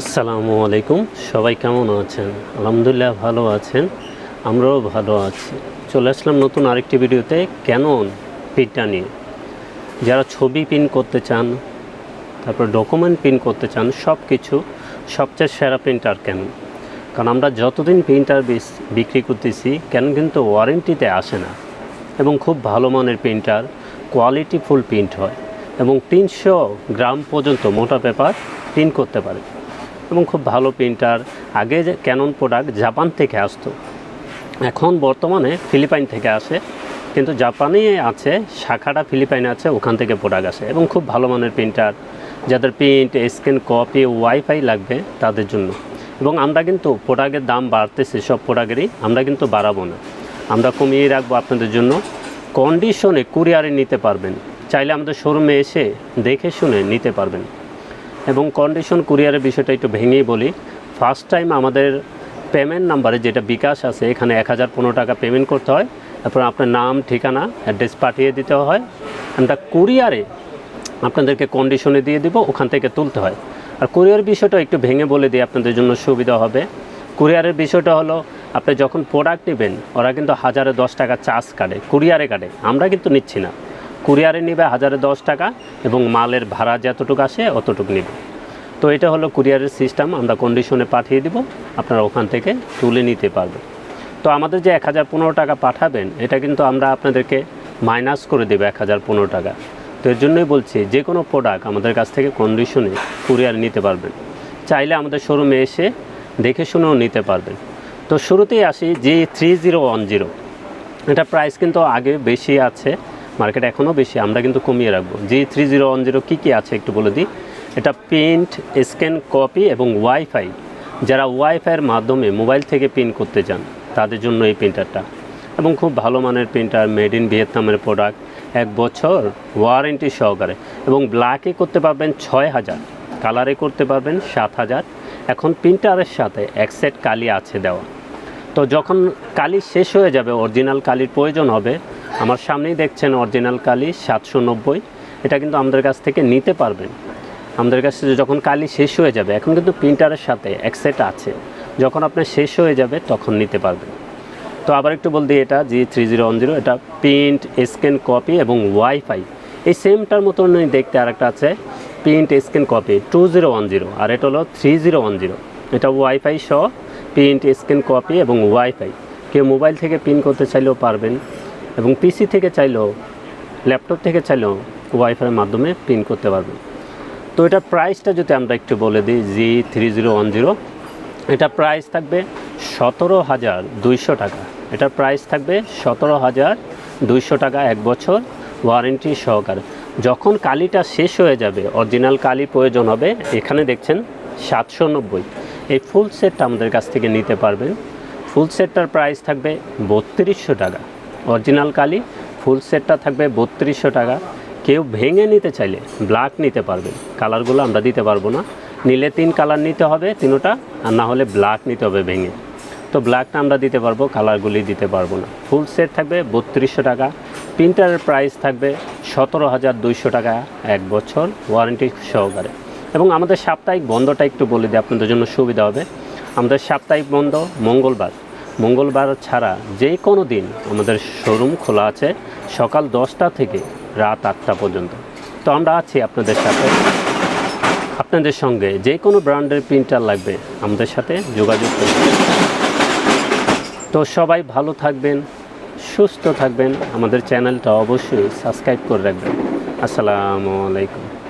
আসসালামু আলাইকুম। সবাই কেমন আছেন? আলহামদুলিল্লাহ ভালো আছেন। আমরাও ভালো আছি। চলে আসলাম নতুন আরেকটি ভিডিওতে ক্যানন পিনটা নিয়ে। যারা ছবি পিন করতে চান, তারপর ডকুমেন্ট পিন করতে চান সব কিছু সবচেয়ে সেরা প্রিন্টার ক্যানন কারণ আমরা যতদিন প্রিন্টার বিক্রি করতেছি, কেন কিন্তু ওয়ারেন্টিতে আসে না। এবং খুব ভালো মানের প্রিন্টার, কোয়ালিটি ফুল প্রিন্ট হয়। এবং তিনশো গ্রাম পর্যন্ত মোটা পেপার প্রিন্ট করতে পারে। এবং খুব ভালো প্রিন্টার আগে যে ক্যানন প্রোডাক্ট জাপান থেকে আসতো। এখন বর্তমানে ফিলিপাইন থেকে আসে, কিন্তু জাপানে আছে, শাখাটা ফিলিপাইনে আছে, ওখান থেকে প্রোডাক্ট আসে এবং খুব ভালো মানের প্রিন্টার যাদের প্রিন্ট স্ক্যান কপি ওয়াইফাই লাগবে তাদের জন্য। এবং আমরা কিন্তু প্রোডাক্টের দাম বাড়তেছে, সব প্রোডাক্টেরই আমরা কিন্তু বাড়াবো না। আমরা কমিয়ে রাখব আপনাদের জন্য। কন্ডিশনে কুরিয়ারে নিতে পারবেন। চাইলে আমাদের শোরুমে এসে দেখে শুনে নিতে পারবেন। এবং কন্ডিশন কুরিয়ারের বিষয়টা একটু ভেঙেই বলি। ফার্স্ট টাইম আমাদের পেমেন্ট নাম্বারে যেটা বিকাশ আছে, এখানে এক হাজার পনেরো টাকা পেমেন্ট করতে হয়। তারপর আপনার নাম, ঠিকানা অ্যাড্রেস পাঠিয়ে দিতে হয়। আমরা কুরিয়ারে আপনাদেরকে কন্ডিশনে দিয়ে দিব, ওখান থেকে তুলতে হয়। আর কুরিয়ার বিষয়টা একটু ভেঙে বলে দিই, আপনাদের জন্য সুবিধা হবে। কুরিয়ারের বিষয়টা হলো, আপনি যখন প্রোডাক্ট নেবেন, ওরা কিন্তু হাজারে দশ টাকা চার্জ কাটে কুরিয়ারে কাটে। আমরা কিন্তু নিচ্ছি না। কুরিয়ারে নেবে হাজারে দশ টাকা এবং মালের ভাড়া যতটুকু আসে অতটুকু নেবে। তো এটা হলো কুরিয়ারের সিস্টেম, আমরা কন্ডিশনে পাঠিয়ে দিব, আপনারা ওখান থেকে তুলে নিতে পারবেন। তো আমাদের যে এক হাজার পনেরো টাকা পাঠাবেন, এটা কিন্তু আমরা আপনাদেরকে মাইনাস করে দেবো এক হাজার পনেরো টাকা। তো এর জন্যই বলছি, যে কোনো প্রোডাক্ট আমাদের কাছ থেকে কন্ডিশনে কুরিয়ার নিতে পারবেন। চাইলে আমাদের শোরুমে এসে দেখে শুনেও নিতে পারবেন। তো শুরুতেই আসি G three zero one zero এটা প্রাইস কিন্তু আগে বেশি আছে মার্কেট এখনও বেশি, আমরা কিন্তু কমিয়ে রাখব। G three zero one zero কী কী আছে একটু বলে দিই? এটা প্রিন্ট স্ক্যান, কপি এবং ওয়াইফাই। যারা ওয়াইফাইয়ের মাধ্যমে মোবাইল থেকে প্রিন্ট করতে চান, তাদের জন্য এই প্রিন্টারটা এবং খুব ভালো মানের প্রিন্টার মেড ইন ভিয়েতনামের প্রোডাক্ট, এক বছর ওয়ারেন্টি সহকারে। এবং ব্ল্যাকে করতে পারবেন ছয় হাজার, কালারে করতে পারবেন সাত হাজার। এখন প্রিন্টারের সাথে এক সেট কালি আছে দেওয়া। তো যখন কালি শেষ হয়ে যাবে, অরিজিনাল কালির প্রয়োজন হবে আমার সামনেই দেখছেন অরিজিনাল কালি সাতশো নব্বই। এটা কিন্তু আমাদের কাছ থেকে নিতে পারবেন। আমাদের কাছে যখন কালি শেষ হয়ে যাবে, এখন কিন্তু প্রিন্টারের সাথে এক সেট আছে। যখন আপনার শেষ হয়ে যাবে, তখন নিতে পারবেন। তো আবার একটু বল দিই এটা G three zero one zero এটা প্রিন্ট স্ক্যান কপি এবং ওয়াইফাই এই সেমটার মতনই দেখতে আরেকটা আছে print scan copy two zero one zero আর এটা হলো থ্রি জিরো ওয়ান জিরো এটা ওয়াইফাই সহ প্রিন্ট স্ক্যান কপি এবং ওয়াইফাই কেউ মোবাইল থেকে প্রিন্ট করতে চাইলেও পারবেন। এবং পিসি থেকে চাইলেও ল্যাপটপ থেকে চাইলেও ওয়াইফাইয়ের মাধ্যমে প্রিন্ট করতে পারবেন। তো এটার প্রাইসটা যদি আমরা একটু বলে দিই G three zero one zero এটা প্রাইস থাকবে সতেরো হাজার দুইশো টাকা। এটার প্রাইস থাকবে সতেরো হাজার দুইশো টাকা এক বছর ওয়ারেন্টি সহকারে। যখন কালিটা শেষ হয়ে যাবে অরিজিনাল কালি প্রয়োজন হবে, এখানে দেখছেন সাতশো নব্বই। এই ফুল সেটটা আমাদের কাছ থেকে নিতে পারবেন। ফুল সেটটার প্রাইস থাকবে বত্রিশশো টাকা। অরিজিনাল কালি, ফুল সেটটা থাকবে বত্রিশশো টাকা। কেউ ভেঙে নিতে চাইলে ব্ল্যাক নিতে পারবেন কালারগুলো আমরা দিতে পারব না। নিলে তিন কালার নিতে হবে তিনোটা, আর না হলে ব্ল্যাক নিতে হবে ভেঙে। তো ব্ল্যাকটা আমরা দিতে পারব, কালারগুলি দিতে পারব না। ফুল সেট থাকবে বত্রিশশো টাকা। প্রিন্টারের প্রাইস থাকবে সতেরো হাজার দুইশো টাকা এক বছর ওয়ারেন্টি সহকারে। এবং আমাদের সাপ্তাহিক বন্ধটা একটু বলে দিই, আপনাদের জন্য সুবিধা হবে। আমাদের সাপ্তাহিক বন্ধ মঙ্গলবার। মঙ্গলবার ছাড়া যে কোনো দিন আমাদের শোরুম খোলা আছে সকাল দশটা থেকে রাত আটটা পর্যন্ত। তো আমরা আছি আপনাদের সাথে। আপনাদের সঙ্গে যে কোনো ব্র্যান্ডের প্রিন্টার লাগবে আমাদের সাথে যোগাযোগ করুন। তো সবাই ভালো থাকবেন, সুস্থ থাকবেন। আমাদের চ্যানেলটা অবশ্যই সাবস্ক্রাইব করে রাখবেন। আসসালামু আলাইকুম।